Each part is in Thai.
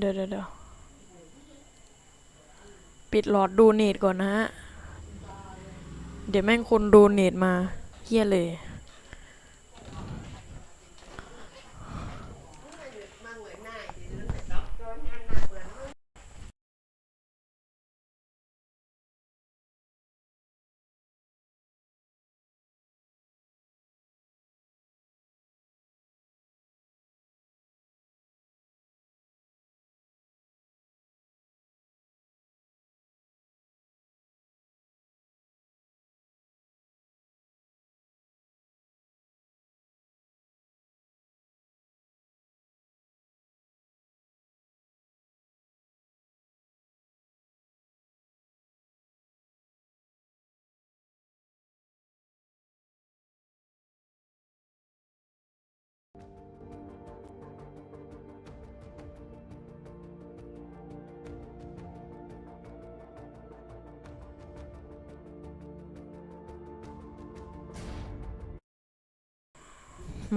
เดี๋ยวเดี๋ยวเดี๋ยวปิดหลอดดูเนตก่อนนะฮะ เดี๋ยวแม่งคนดูเนตมาเฮี้ยเลยมาว่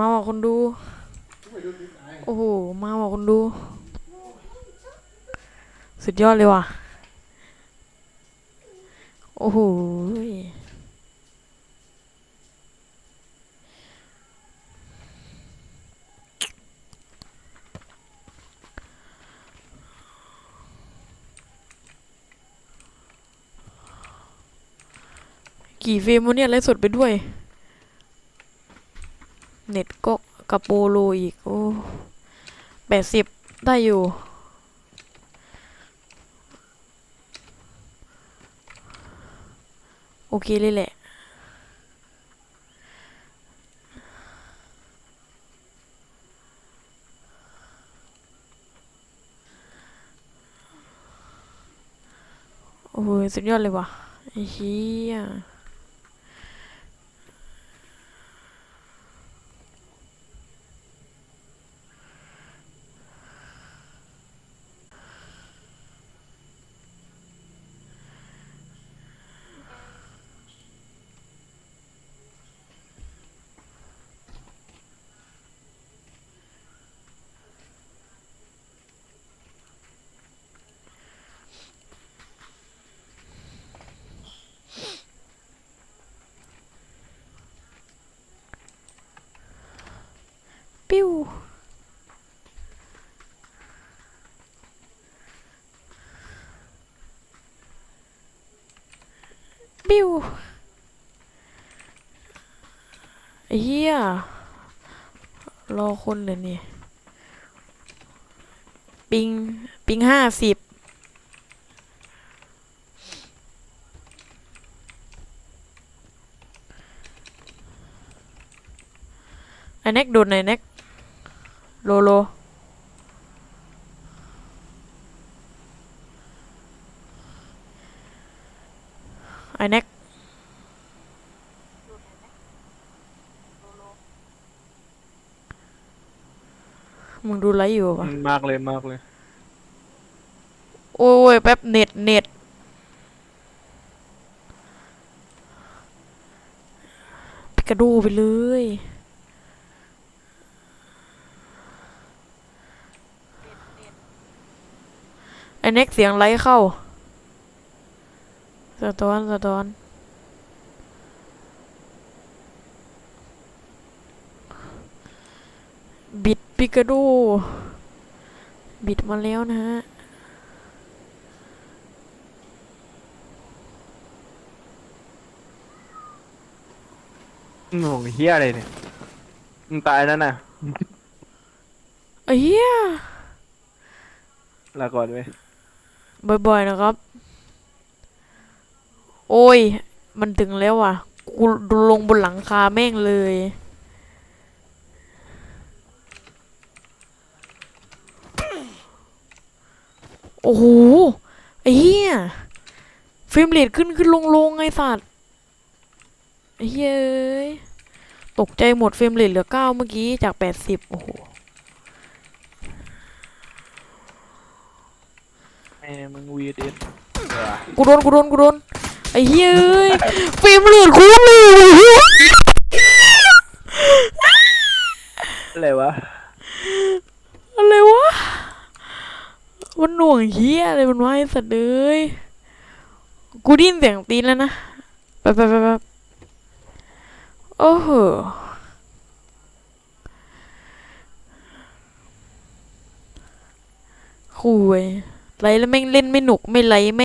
ะคนดู โอ้โห มาว่ะคนดู สุดยอดเลยว่ะ โอ้โห กี่เฟรมวะเนี่ยไลฟ์สดไปด้วย เน็ตก็กระโปโลอีก โอ้แปดสิบได้อยู่ โอเคเลยแหละโอ้โหสุดยอดเลยว่ะไอ้เหี้ย ปิ้ว ปิ้วไอ้ เหี้ยรอคนเลยนี่ ปิง ปิงห้าสิบไอ้แน็กโดนไอ้แน็กโลโลไอ้แน็ก มึงดูไลฟ์อยู่ปะมากเลยมากเลย โอ้ยแป๊บเน็ตเน็ตปิกาดูไปเลยไอ้เน็กเสียงไลฟ์เข้าสะท้อนสะท้อนบิด ปิกาดูบิดมาแล้วนะฮะอืมโหเฮียอะไรเนี่ยมึงตายนั่นน่ะเอ้ยเหี้ยลาก่อนเว้ยบ่อยๆนะครับ โอ้ย มันถึงแล้วว่ะ กูลงบนหลังคาแม่งเลย โอ้โหไอ้เหี้ยเฟรมเรทขึ้นขึ้นลงลงไงสัตว์ไอ้เหี้ยเอ้ยตกใจหมดเฟรมเรทเหลือเก้าเมื่อกี้จากแปดสิบโอ้โหแม่มึงวีดเอสกูโดนกูโดนกูโดนไอ้เฮ้ยเอ้ยฟิล์มเลือดคุ้มเลยอะไรวะอะไรวะ มันหน่วงเฮียอะไรมันไว้สัตว์เลยกูดิ้นเสียงตีนแล้วนะไปไปไปไปโอ้โหคุยไรแล้วแม่งเล่นไม่หนุกไม่ไรไม่